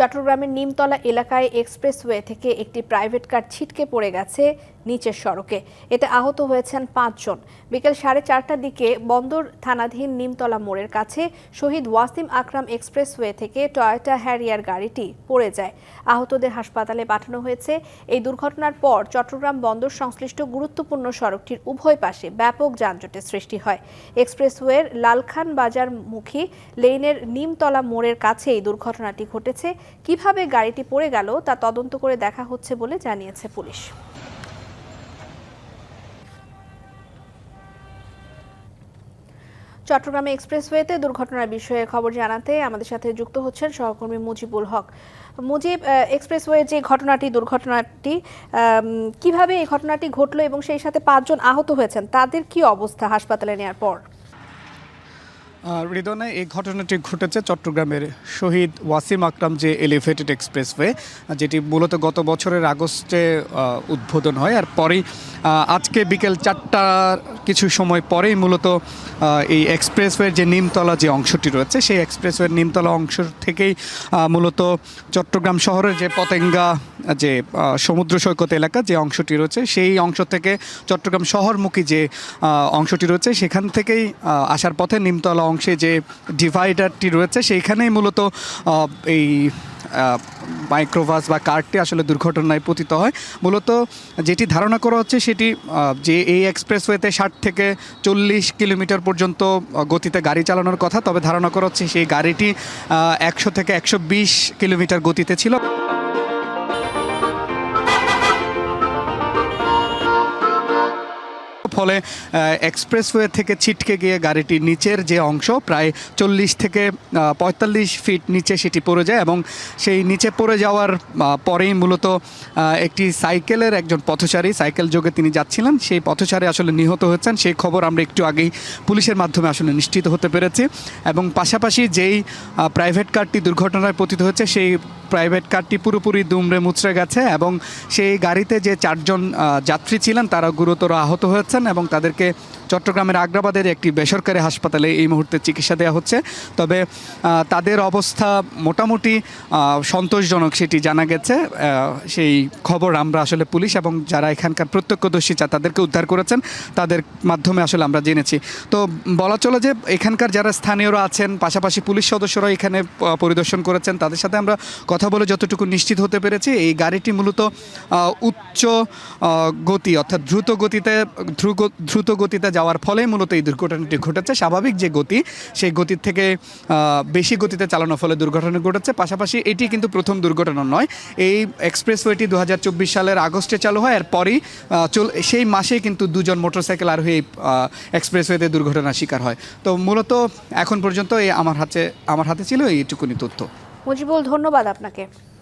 চট্টগ্রামের নিমতলা এলাকায় এক্সপ্রেসওয়ে থেকে একটি প্রাইভেট কার ছিটকে পড়ে গেছে নিচের সড়কে। এতে আহত হয়েছেন পাঁচজন। বিকেল সাড়ে চারটার দিকে বন্দর থানাধীন নিমতলা মোড়ের কাছে শহীদ ওয়াসিম আকরাম এক্সপ্রেসওয়ে থেকে টয়োটা হ্যারিয়ার গাড়িটি পড়ে যায়। আহতদের হাসপাতালে পাঠানো হয়েছে। এই দুর্ঘটনার পর চট্টগ্রাম বন্দর সংশ্লিষ্ট গুরুত্বপূর্ণ সড়কটির উভয় পাশে ব্যাপক যানজটের সৃষ্টি হয়। এক্সপ্রেসওয়ের লালখান বাজার মুখী লেনের নিমতলা মোড়ের কাছে এই দুর্ঘটনাটি ঘটেছে। কীভাবে গাড়িটি পড়ে গেল তা তদন্ত করে দেখা হচ্ছে বলে জানিয়েছে পুলিশ। চট্টগ্রামে এক্সপ্রেসওয়েতে দুর্ঘটনার বিষয়ে খবর জানাতে আমাদের সাথে যুক্ত হচ্ছেন সহকর্মী মুজিবুল হক। মুজিব এক্সপ্রেসওয়ে যে ঘটনাটি, দুর্ঘটনাটি কীভাবে এই ঘটনাটি ঘটলো এবং সেই সাথে পাঁচজন আহত হয়েছেন, তাদের কি অবস্থা হাসপাতালে নেওয়ার পর? হৃদনে এই ঘটনাটি ঘটেছে চট্টগ্রামের শহীদ ওয়াসিম আকরাম যে এলিভেটেড এক্সপ্রেসওয়ে, যেটি মূলত গত বছরের আগস্টে উদ্বোধন হয়। আর পরেই আজকে বিকেল চারটার কিছু সময় পরেই মূলত এই এক্সপ্রেসওয়ের যে নিমতলা যে অংশটি রয়েছে, সেই এক্সপ্রেসওয়ের নিমতলা অংশ থেকেই মূলত চট্টগ্রাম শহরের যে পতেঙ্গা, যে সমুদ্র সৈকত এলাকা যে অংশটি রয়েছে, সেই অংশ থেকে চট্টগ্রাম শহরমুখী যে অংশটি রয়েছে, সেখান থেকেই আসার পথে নিমতলা অংশে যে ডিভাইডারটি রয়েছে সেইখানেই মূলত এই আহ, মাইক্রোবাস বা কারটি আসলে দুর্ঘটনায় পতিত হয়। মূলত যেটি ধারণা করা হচ্ছে সেটি যে এই এক্সপ্রেসওয়েতে ষাট থেকে চল্লিশ কিলোমিটার পর্যন্ত গতিতে গাড়ি চালানোর কথা তবে ধারণা করা হচ্ছে সেই গাড়িটি একশো থেকে একশো বিশ কিলোমিটার গতিতে ছিল। ফলে এক্সপ্রেসওয়ে থেকে ছিটকে গিয়ে গাড়িটির নিচের যে অংশ, প্রায় চল্লিশ থেকে পঁয়তাল্লিশ ফিট নিচে সেটি পড়ে যায় এবং সেই নিচে পড়ে যাওয়ার পরেই মূলত একটি সাইকেলের একজন পথচারী, সাইকেল যোগে তিনি যাচ্ছিলেন। সেই পথচারী আসলে নিহত হয়েছেন সেই খবর আমরা একটু আগেই পুলিশের মাধ্যমে আসলে নিশ্চিত হতে পেরেছি এবং পাশাপাশি যেই প্রাইভেট কারটি দুর্ঘটনায় পতিত হয়েছে সেই প্রাইভেট কারটি পুরোপুরি দুমড়ে মুচড়ে গেছে এবং সেই গাড়িতে যে চারজন যাত্রী ছিলেন, তারা গুরুতর আহত হয়েছেন এবং তাদেরকে চট্টগ্রামের আগ্রাবাদের একটি বেসরকারি হাসপাতালে এই মুহূর্তে চিকিৎসা দেওয়া হচ্ছে। তবে তাদের অবস্থা মোটামুটি সন্তোষজনক সেটি জানা গেছে। সেই খবর আমরা আসলে পুলিশ এবং যারা এখানকার প্রত্যক্ষদর্শী যা তাদেরকে উদ্ধার করেছেন, তাদের মাধ্যমে আসলে আমরা জেনেছি। তো বলা চলে যে, এখানকার যারা স্থানীয়রা আছেন, পাশাপাশি পুলিশ সদস্যরা এখানে পরিদর্শন করেছেন। তাদের সাথে আমরা কথা বলে যতটুকু নিশ্চিত হতে পেরেছি, এই গাড়িটি মূলত উচ্চ গতি অর্থাৎ দ্রুত গতিতে দ্রুত গতিতে যাওয়ার ফলে মূলত এই দুর্ঘটনাটি ঘটেছে। স্বাভাবিক যে গতি, সেই গতির থেকে বেশি গতিতে চালানোর ফলে দুর্ঘটনা ঘটেছে। পাশাপাশি এটি কিন্তু প্রথম দুর্ঘটনা নয়। এই এক্সপ্রেসওয়েটি দু হাজার চব্বিশ সালের আগস্টে চালু হয়। এরপরই চল, সেই মাসেই কিন্তু দুজন মোটরসাইকেল আর হয়ে এক্সপ্রেসওয়েতে দুর্ঘটনার শিকার হয়। তো মূলত এখন পর্যন্ত এই আমার হাতে আমার হাতে ছিল এইটুকুনি তথ্য। মুজিবুল, ধন্যবাদ আপনাকে।